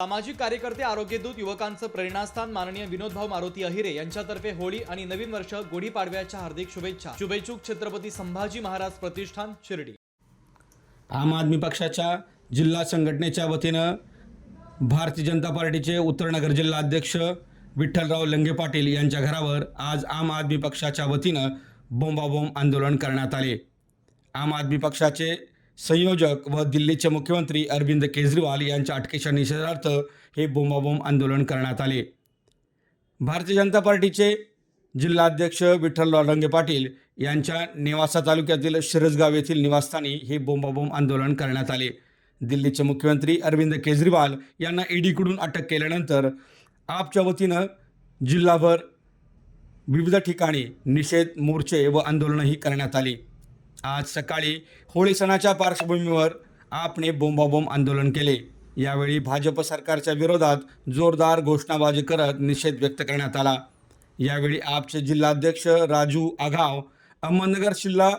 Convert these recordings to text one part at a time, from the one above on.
सामाजिक कार्यकर्ते आरोग्यदूत युवकांचं प्रेरणास्थान माननीय विनोदभाऊ मारुती अहिरे यांच्यातर्फे होळी आणि नवीन वर्ष गुढीपाडव्याच्या हार्दिक शुभेच्छा. शुभेच्छुक छत्रपती संभाजी महाराज प्रतिष्ठान शिर्डी. आम आदमी पक्षाच्या जिल्हा संघटनेच्या वतीनं भारतीय जनता पार्टीचे उत्तरनगर जिल्हा अध्यक्ष विठ्ठलराव लंगे पाटील यांच्या घरावर आज आम आदमी पक्षाच्या वतीनं बोंबाबोंब आंदोलन करण्यात आले. आम आदमी पक्षाचे संयोजक व दिल्लीचे मुख्यमंत्री अरविंद केजरीवाल यांच्या अटकेच्या निषेधार्थ हे बोंबाबोंब आंदोलन करण्यात आले. भारतीय जनता पार्टीचे जिल्हाध्यक्ष विठ्ठलराव रंगे पाटील यांच्या नेवासा तालुक्यातील शिरसगाव येथील निवासस्थानी हे बोंबाबोंब आंदोलन करण्यात आले. दिल्लीचे मुख्यमंत्री अरविंद केजरीवाल यांना ईडीकडून अटक केल्यानंतर आपच्या वतीनं जिल्हाभर विविध ठिकाणी निषेध मोर्चे व आंदोलनही करण्यात आली. आज सकाळी होळी सणाच्या पार्श्वभूमीवर आपने बोंबाबोंब आंदोलन केले. यावेळी भाजप सरकारच्या विरोधात जोरदार घोषणाबाजी करत निषेध व्यक्त करण्यात आला. यावेळी आपचे जिल्हाध्यक्ष राजू आघाव अहमदनगर जिल्हा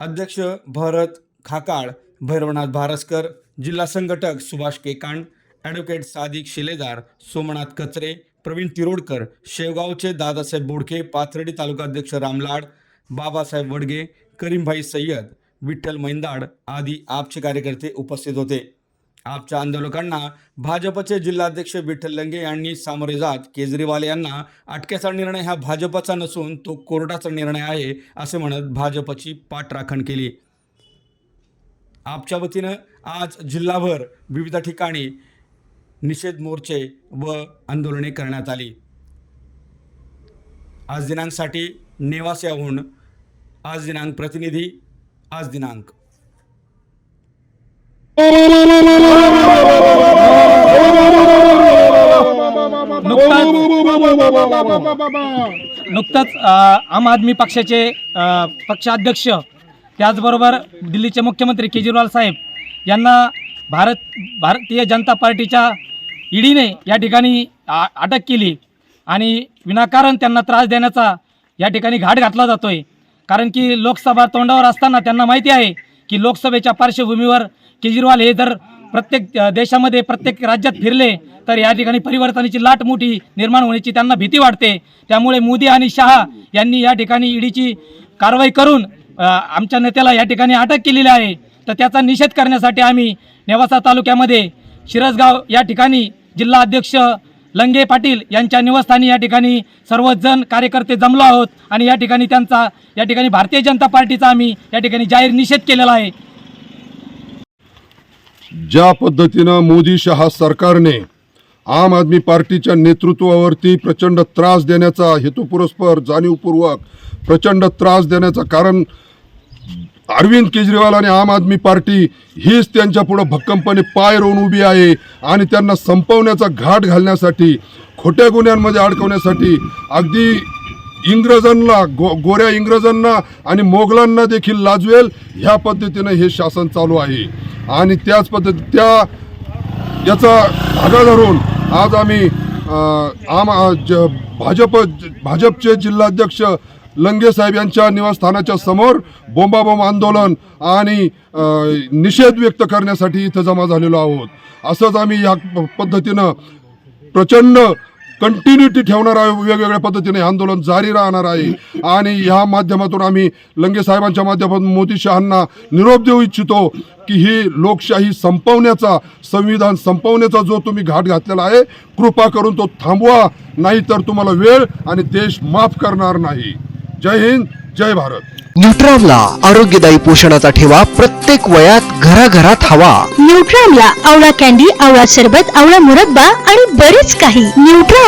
अध्यक्ष भरत खाकाळ भैरवनाथ भारसकर जिल्हा संघटक सुभाष केकांड ॲडव्होकेट सादिक शिलेदार सोमनाथ कचरे प्रवीण तिरोडकर शेवगावचे दादासाहेब बोडके पाथर्डी तालुकाध्यक्ष रामलाड बाबासाहेब वडगे करीमभाई सय्यद विठ्ठल मैंदाड आदी आपचे कार्यकर्ते उपस्थित होते. आपच्या आंदोलकांना भाजपचे जिल्हाध्यक्ष विठ्ठल लंगे यांनी सामोरे जात केजरीवाल यांना अटकेचा निर्णय हा भाजपचा नसून तो कोर्टाचा निर्णय आहे असे म्हणत भाजपची पाठराखण केली. आपच्या वतीनं आज जिल्हाभर विविध ठिकाणी निषेध मोर्चे व आंदोलने करण्यात आली. आज दिनांकसाठी नेवास्याहून आज दिनांक प्रतिनिधी आज दिनांक. नुकतंच आम आदमी पक्षाचे पक्षाध्यक्ष त्याचबरोबर दिल्लीचे मुख्यमंत्री केजरीवाल साहेब यांना भारत भारतीय जनता पार्टीच्या ईडीने या ठिकाणी अटक केली आणि विनाकारण त्यांना त्रास देण्याचा या ठिकाणी घाट घातला जातोय. कारण की लोकसभा तोंडावर असताना त्यांना माहिती आहे की लोकसभेच्या पार्श्वभूमीवर केजरीवाल हे जर प्रत्येक देशामध्ये प्रत्येक राज्यात फिरले तर या ठिकाणी परिवर्तनाची लाट मोठी निर्माण होण्याची त्यांना भीती वाटते. त्यामुळे मोदी आणि शहा यांनी या ठिकाणी ईडीची कारवाई करून आमच्या नेत्याला या ठिकाणी अटक केलेली आहे. तर त्याचा निषेध करण्यासाठी आम्ही नेवासा तालुक्यामध्ये शिरसगाव या ठिकाणी जिल्हा अध्यक्ष लंगे पाटील यांच्या निवासस्थानी या ठिकाणी सर्वजण कार्यकर्ते जमलो आहोत आणि या ठिकाणी त्यांचा या ठिकाणी भारतीय जनता पार्टीचा आम्ही या ठिकाणी जाहीर निषेध केलेला आहे. ज्या पद्धतीनं मोदी शहा सरकारने आम आदमी पार्टीच्या नेतृत्वावरती प्रचंड त्रास देण्याचा हेतुपुरस्पर जाणीवपूर्वक प्रचंड त्रास देण्याचं कारण अरविंद केजरीवाल आणि आम आदमी पार्टी हीच त्यांच्या पुढं भक्कमपणे पाय रोवून उभी आहे आणि त्यांना संपवण्याचा घाट घालण्यासाठी खोट्या गुन्ह्यांमध्ये अडकवण्यासाठी अगदी इंग्रजांना गो गोऱ्या इंग्रजांना आणि मोगलांना देखील लाजवेल ह्या पद्धतीनं हे शासन चालू आहे. आणि त्याच पद्धती त्या याचा धागा धरून आज आम्ही आम ज भाजप भाजपचे जिल्हाध्यक्ष लंगे साहेब यांच्या निवासस्थानाच्या समोर बोंबाबोंब आंदोलन आणि निषेध व्यक्त करण्यासाठी इथं जमा झालेलो आहोत. असंच आम्ही या प- पद्धतीनं प्रचंड कंटिन्युटी ठेवणार आहे वेगवेगळ्या पद्धतीने आंदोलन जारी राहणार आहे. आणि ह्या माध्यमातून आम्ही लंगे साहेबांच्या माध्यमातून मोदी शहांना निरोप देऊ इच्छितो की ही लोकशाही संपवण्याचा संविधान संपवण्याचा जो तुम्ही घाट घातलेला आहे कृपा करून तो थांबवा नाही तर तुम्हाला वेळ आणि देश माफ करणार नाही. जय हिंद जय भारत. न्यूट्रॉनला आरोग्यदायी पोषणाचा ठेवा प्रत्येक वयात घराघरात हवा. न्यूट्रॉनला आवळा कॅन्डी आवळा सरबत आवळा मुरब्बा आणि बरेच काही. न्यूट्रॉन